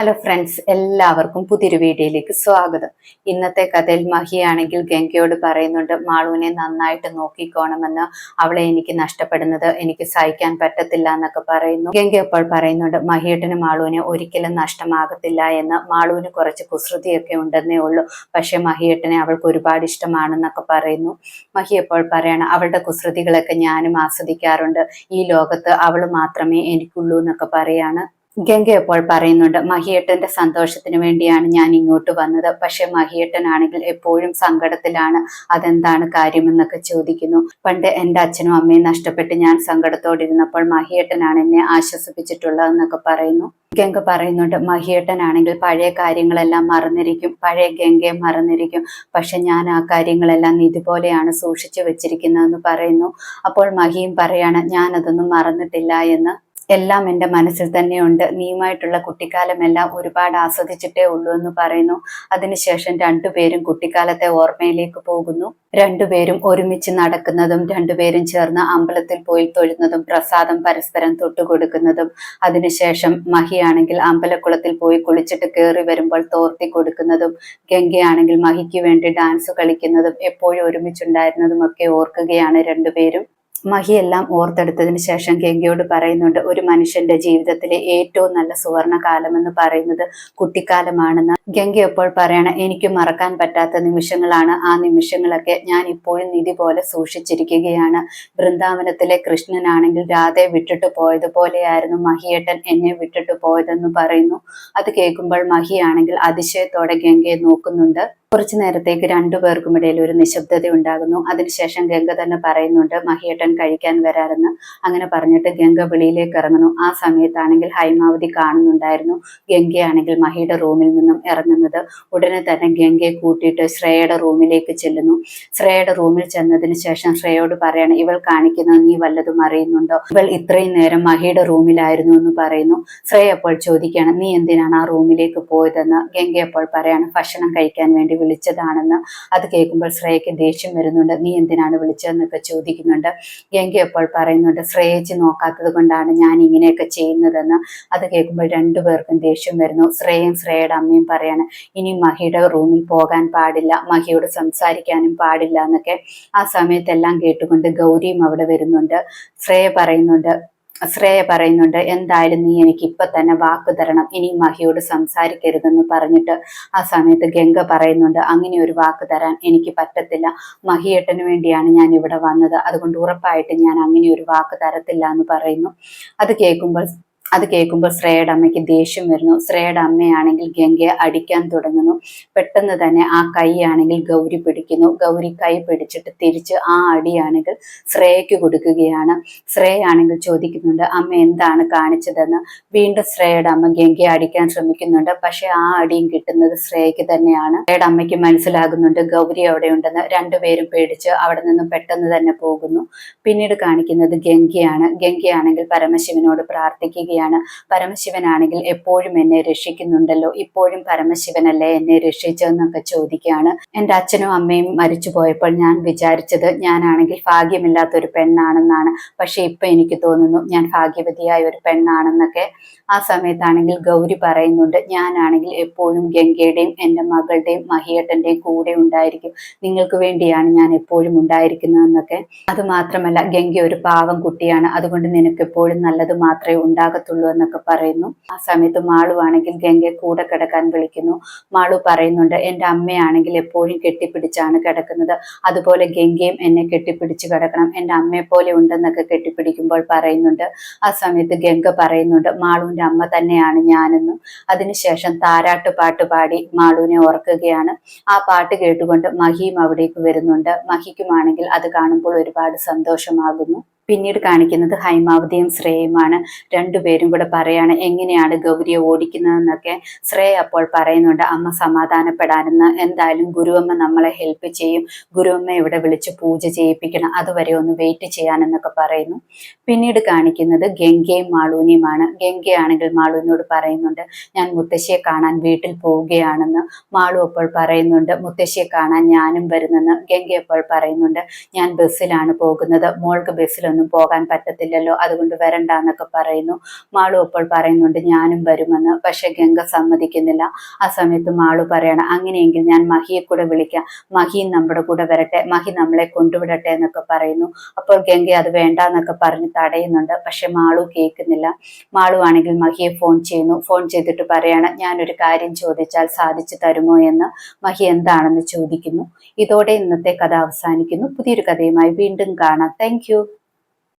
Hello friends എല്ലാവർക്കും പുതിയൊരു വീഡിയോയിലേക്ക് സ്വാഗതം. ഇന്നത്തെ കഥയിൽ മഹിയാണെങ്കിൽ ഗംഗയോട് പറയുന്നുണ്ട് മാളുവിനെ നന്നായിട്ട് നോക്കിക്കോണമെന്ന്. അവളെ എനിക്ക് നഷ്ടപ്പെടുന്നത് എനിക്ക് സഹിക്കാൻ പറ്റത്തില്ല എന്നൊക്കെ പറയുന്നു. ഗംഗ അപ്പോൾ പറയുന്നുണ്ട് മഹിയേട്ടന് മാളുവിനെ ഒരിക്കലും നഷ്ടമാകത്തില്ല എന്ന്. മാളുവിന് കുറച്ച് കുസൃതിയൊക്കെ ഉണ്ടെന്നേ ഉള്ളൂ. പക്ഷെ മഹിയേട്ടനെ അവൾക്ക് ഒരുപാട് ഇഷ്ടമാണെന്നൊക്കെ പറയുന്നു. മഹി അപ്പോൾ പറയണം അവളുടെ കുസൃതികളൊക്കെ ഞാനും ആസ്വദിക്കാറുണ്ട്. ഈ ലോകത്ത് അവൾ മാത്രമേ എനിക്കുള്ളൂ എന്നൊക്കെ പറയാണ്. ഗംഗ പറയുന്നുണ്ട് മഹിയേട്ടന്റെ സന്തോഷത്തിന് വേണ്ടിയാണ് ഞാൻ ഇങ്ങോട്ട് വന്നത്. പക്ഷെ മഹിയേട്ടനാണെങ്കിൽ എപ്പോഴും സങ്കടത്തിലാണ്. അതെന്താണ് കാര്യമെന്നൊക്കെ ചോദിക്കുന്നു. പണ്ട് എന്റെ അച്ഛനും അമ്മയും നഷ്ടപ്പെട്ട് ഞാൻ സങ്കടത്തോടിരുന്നപ്പോൾ മഹിയേട്ടനാണ് എന്നെ ആശ്വസിപ്പിച്ചിട്ടുള്ളതെന്നൊക്കെ പറയുന്നു. ഗംഗ പറയുന്നുണ്ട് മഹിയേട്ടനാണെങ്കിൽ പഴയ കാര്യങ്ങളെല്ലാം മറന്നിരിക്കും. പഴയ ഗംഗയെ മറന്നിരിക്കും. പക്ഷെ ഞാൻ ആ കാര്യങ്ങളെല്ലാം ഇതുപോലെയാണ് സൂക്ഷിച്ചു വെച്ചിരിക്കുന്നതെന്ന് പറയുന്നു. അപ്പോൾ മഹിയും പറയാണ് ഞാൻ അതൊന്നും മറന്നിട്ടില്ല എന്ന്. എല്ലാം എന്റെ മനസ്സിൽ തന്നെയുണ്ട്. നീയുമായിട്ടുള്ള കുട്ടിക്കാലമെല്ലാം ഒരുപാട് ആസ്വദിച്ചിട്ടേ ഉള്ളൂ എന്ന് പറയുന്നു. അതിനുശേഷം രണ്ടുപേരും കുട്ടിക്കാലത്തെ ഓർമ്മയിലേക്ക് പോകുന്നു. രണ്ടുപേരും ഒരുമിച്ച് നടക്കുന്നതും രണ്ടുപേരും ചേർന്ന് അമ്പലത്തിൽ പോയി തൊഴുന്നതും പ്രസാദം പരസ്പരം തൊട്ടുകൊടുക്കുന്നതും അതിനുശേഷം മഹിയാണെങ്കിൽ അമ്പലക്കുളത്തിൽ പോയി കുളിച്ചിട്ട് കയറി വരുമ്പോൾ തോർത്തി കൊടുക്കുന്നതും ഗംഗയാണെങ്കിൽ മഹിക്ക് വേണ്ടി ഡാൻസ് കളിക്കുന്നതും എപ്പോഴും ഒരുമിച്ചുണ്ടായിരുന്നതും ഒക്കെ ഓർക്കുകയാണ് രണ്ടുപേരും മഹിയെല്ലാം ഓർത്തെടുത്തതിന് ശേഷം ഗംഗയോട് പറയുന്നുണ്ട് ഒരു മനുഷ്യന്റെ ജീവിതത്തിലെ ഏറ്റവും നല്ല സുവർണ കാലമെന്ന് പറയുന്നത് കുട്ടിക്കാലമാണെന്ന്. ഗംഗ എപ്പോൾ പറയണം എനിക്ക് മറക്കാൻ പറ്റാത്ത നിമിഷങ്ങളാണ്. ആ നിമിഷങ്ങളൊക്കെ ഞാൻ ഇപ്പോഴും നിധി പോലെ സൂക്ഷിച്ചിരിക്കുകയാണ്. വൃന്ദാവനത്തിലെ കൃഷ്ണനാണെങ്കിൽ രാധയെ വിട്ടിട്ട് പോയതുപോലെയായിരുന്നു മഹിയേട്ടൻ എന്നെ വിട്ടിട്ട് പോയതെന്ന് പറയുന്നു. അത് കേൾക്കുമ്പോൾ മഹിയാണെങ്കിൽ അതിശയത്തോടെ ഗംഗയെ നോക്കുന്നുണ്ട്. കുറച്ചു നേരത്തേക്ക് രണ്ടുപേർക്കും ഇടയിൽ ഒരു നിശബ്ദത ഉണ്ടാകുന്നു. അതിനുശേഷം ഗംഗ തന്നെ പറയുന്നുണ്ട് മഹിയേട്ടൻ കഴിക്കാൻ വരാറെന്ന് അങ്ങനെ പറഞ്ഞിട്ട് ഗംഗ വെളിയിലേക്ക് ഇറങ്ങുന്നു. ആ സമയത്താണെങ്കിൽ ഹൈമാവതി കാണുന്നുണ്ടായിരുന്നു. ഗംഗയാണെങ്കിൽ മഹിയുടെ റൂമിൽ നിന്നും ഇറങ്ങുന്നത്. ഉടനെ തന്നെ ഗംഗയെ കൂട്ടിയിട്ട് ശ്രേയയുടെ റൂമിലേക്ക് ചെല്ലുന്നു. ശ്രേയയുടെ റൂമിൽ ചെന്നതിന് ശേഷം ശ്രേയോട് പറയണം ഇവൾ കാണിക്കുന്നത് നീ വല്ലതും അറിയുന്നുണ്ടോ? ഇവൾ ഇത്രയും നേരം മഹിയുടെ റൂമിലായിരുന്നു എന്ന് പറയുന്നു. ശ്രേയ അപ്പോൾ ചോദിക്കുകയാണ് നീ എന്തിനാണ് ആ റൂമിലേക്ക് പോയതെന്ന്? ഗംഗ പറയാണ് ഭക്ഷണം കഴിക്കാൻ വേണ്ടി വിളിച്ചതാണെന്ന് അത് കേൾക്കുമ്പോൾ ശ്രേയയ്ക്ക് ദേഷ്യം വരുന്നുണ്ട്. നീ എന്തിനാണ് വിളിച്ചതെന്നൊക്കെ ചോദിക്കുന്നുണ്ട്. ഗംഗ അപ്പോൾ പറയുന്നുണ്ട് ശ്രേയച്ച് നോക്കാത്തത് കൊണ്ടാണ് ഞാൻ ഇങ്ങനെയൊക്കെ ചെയ്യുന്നതെന്ന്. അത് കേൾക്കുമ്പോൾ രണ്ടുപേർക്കും ദേഷ്യം വരുന്നു. ശ്രേയും ശ്രേയയുടെ അമ്മയും പറയാണ് ഇനി മഹിയുടെ റൂമിൽ പോകാൻ പാടില്ല. മഹിയോട് സംസാരിക്കാനും പാടില്ല എന്നൊക്കെ. ആ സമയത്തെല്ലാം കേട്ടുകൊണ്ട് ഗൗരിയും അവിടെ വരുന്നുണ്ട്. ശ്രേയ പറയുന്നുണ്ട് ശ്രേയ പറയുന്നുണ്ട് എന്തായാലും നീ എനിക്ക് ഇപ്പൊ തന്നെ വാക്ക് തരണം. ഇനി മഹിയോട് സംസാരിക്കരുതെന്ന് പറഞ്ഞിട്ട് ആ സമയത്ത് ഗംഗ പറയുന്നുണ്ട് അങ്ങനെ ഒരു വാക്ക് തരാൻ എനിക്ക് പറ്റത്തില്ല. മഹിയേട്ടന് വേണ്ടിയാണ് ഞാൻ ഇവിടെ വന്നത്. അതുകൊണ്ട് ഉറപ്പായിട്ട് ഞാൻ അങ്ങനെ ഒരു വാക്ക് തരത്തില്ല എന്ന് പറയുന്നു. അത് കേൾക്കുമ്പോൾ അത് കേൾക്കുമ്പോൾ ശ്രേയയുടെ അമ്മയ്ക്ക് ദേഷ്യം വരുന്നു. ശ്രേയയുടെ അമ്മയാണെങ്കിൽ ഗംഗയെ അടിക്കാൻ തുടങ്ങുന്നു. പെട്ടെന്ന് തന്നെ ആ കൈയാണെങ്കിൽ ഗൗരി പിടിക്കുന്നു. ഗൗരി കൈ പിടിച്ചിട്ട് തിരിച്ച് ആ അടിയാണെങ്കിൽ ശ്രേയയ്ക്ക് കൊടുക്കുകയാണ്. ശ്രേയാണെങ്കിൽ ചോദിക്കുന്നുണ്ട് അമ്മ എന്താണ് കാണിച്ചതെന്ന്? വീണ്ടും ശ്രേയയുടെ അമ്മ ഗംഗയെ അടിക്കാൻ ശ്രമിക്കുന്നുണ്ട്. പക്ഷെ ആ അടിയും കിട്ടുന്നത് ശ്രേയയ്ക്ക് തന്നെയാണ്. ശ്രേയയുടെ അമ്മയ്ക്ക് മനസ്സിലാകുന്നുണ്ട് ഗൗരി അവിടെ ഉണ്ടെന്ന് രണ്ടുപേരും പേടിച്ച് അവിടെ നിന്നും പെട്ടെന്ന് തന്നെ പോകുന്നു. പിന്നീട് കാണിക്കുന്നത് ഗംഗയാണ്. ഗംഗയാണെങ്കിൽ പരമശിവനോട് പ്രാർത്ഥിക്കുകയാണ്. പറയുകയാണ് പരമശിവനാണെങ്കിൽ എപ്പോഴും എന്നെ രക്ഷിക്കുന്നുണ്ടല്ലോ. ഇപ്പോഴും പരമശിവനല്ലേ എന്നെ രക്ഷിച്ചതെന്നൊക്കെ ചോദിക്കുകയാണ്. എന്റെ അച്ഛനും അമ്മയും മരിച്ചു പോയപ്പോൾ ഞാൻ വിചാരിച്ചത് ഞാനാണെങ്കിൽ ഭാഗ്യമില്ലാത്ത ഒരു പെണ്ണാണെന്നാണ്. പക്ഷെ ഇപ്പൊ എനിക്ക് തോന്നുന്നു ഞാൻ ഭാഗ്യവതിയായ ഒരു പെണ്ണാണെന്നൊക്കെ ആ സമയത്താണെങ്കിൽ ഗൗരി പറയുന്നുണ്ട് ഞാനാണെങ്കിൽ എപ്പോഴും ഗംഗയുടെയും എന്റെ മകളുടെയും മഹിയേട്ടന്റെയും കൂടെ ഉണ്ടായിരിക്കും. നിങ്ങൾക്ക് വേണ്ടിയാണ് ഞാൻ എപ്പോഴും ഉണ്ടായിരിക്കുന്നതെന്നൊക്കെ. അത് മാത്രമല്ല ഗംഗ ഒരു പാവം കുട്ടിയാണ്. അതുകൊണ്ട് നിനക്ക് എപ്പോഴും നല്ലത് മാത്രമേ ഉണ്ടാകത്തുള്ളൂ എന്നൊക്കെ പറയുന്നു. ആ സമയത്ത് മാളു ആണെങ്കിൽ ഗംഗയെ കൂടെ കിടക്കാൻ വിളിക്കുന്നു. മാളു പറയുന്നുണ്ട് എന്റെ അമ്മയാണെങ്കിൽ എപ്പോഴും കെട്ടിപ്പിടിച്ചാണ് കിടക്കുന്നത്. അതുപോലെ ഗംഗയും എന്നെ കെട്ടിപ്പിടിച്ച് കിടക്കണം. എന്റെ അമ്മയെ പോലെ ഉണ്ടെന്നൊക്കെ കെട്ടിപ്പിടിക്കുമ്പോൾ പറയുന്നുണ്ട്. ആ സമയത്ത് ഗംഗ പറയുന്നുണ്ട് മാളുവിന്റെ അമ്മ തന്നെയാണ് ഞാനെന്നും അതിനുശേഷം താരാട്ട് പാട്ട് പാടി മാളുവിനെ ഓർക്കുകയാണ്. ആ പാട്ട് കേട്ടുകൊണ്ട് മഹിയും അവിടേക്ക് വരുന്നുണ്ട്. മഹിക്കുമാണെങ്കിൽ അത് കാണുമ്പോൾ ഒരുപാട് സന്തോഷമാകുന്നു. പിന്നീട് കാണിക്കുന്നത് ഹൈമാവതിയും ശ്രേയുമാണ് രണ്ടുപേരും കൂടെ പറയാണ് എങ്ങനെയാണ് ഗൗരിയെ ഓടിക്കുന്നതെന്നൊക്കെ? ശ്രേയ അപ്പോൾ പറയുന്നുണ്ട് അമ്മ സമാധാനപ്പെടാനെന്ന്. എന്തായാലും ഗുരുവമ്മ നമ്മളെ ഹെൽപ്പ് ചെയ്യും. ഗുരുവമ്മ ഇവിടെ വിളിച്ച് പൂജ ചെയ്യിപ്പിക്കണം. അതുവരെ ഒന്ന് വെയിറ്റ് ചെയ്യാനെന്നൊക്കെ പറയുന്നു. പിന്നീട് കാണിക്കുന്നത് ഗംഗയും മാളൂനിയുമാണ്. ഗംഗയാണെങ്കിൽ മാളൂനോട് പറയുന്നുണ്ട് ഞാൻ മുത്തശ്ശിയെ കാണാൻ വീട്ടിൽ പോവുകയാണെന്ന്. മാളു അപ്പോൾ പറയുന്നുണ്ട് മുത്തശ്ശിയെ കാണാൻ ഞാനും വരുന്നെന്ന്. ഗംഗ അപ്പോൾ പറയുന്നുണ്ട് ഞാൻ ബസ്സിലാണ് പോകുന്നത്. മോൾക്ക് ബസ്സിലൊന്ന് അങ്ങോട്ടൊന്നും പോകാൻ പറ്റത്തില്ലല്ലോ അതുകൊണ്ട് വരണ്ട എന്നൊക്കെ പറയുന്നു. മാളു അപ്പോൾ പറയുന്നുണ്ട് ഞാനും വരുമെന്ന്. പക്ഷെ ഗംഗ സമ്മതിക്കുന്നില്ല. ആ സമയത്ത് മാളു പറയണം അങ്ങനെയെങ്കിൽ ഞാൻ മഹിയെ കൂടെ വിളിക്കാം. മഹി നമ്മുടെ കൂടെ വരട്ടെ. മഹി നമ്മളെ കൊണ്ടുവിടട്ടെ എന്നൊക്കെ പറയുന്നു. അപ്പോൾ ഗംഗ അത് വേണ്ട എന്നൊക്കെ പറഞ്ഞ് തടയുന്നുണ്ട്. പക്ഷെ മാളു കേൾക്കുന്നില്ല. മാളു ആണെങ്കിൽ മഹിയെ ഫോൺ ചെയ്യുന്നു. ഫോൺ ചെയ്തിട്ട് പറയാണ് ഞാനൊരു കാര്യം ചോദിച്ചാൽ സാധിച്ചു തരുമോ എന്ന്? മഹി എന്താണെന്ന് ചോദിക്കുന്നു. ഇതോടെ ഇന്നത്തെ കഥ അവസാനിക്കുന്നു. പുതിയൊരു കഥയുമായി വീണ്ടും കാണാം. താങ്ക്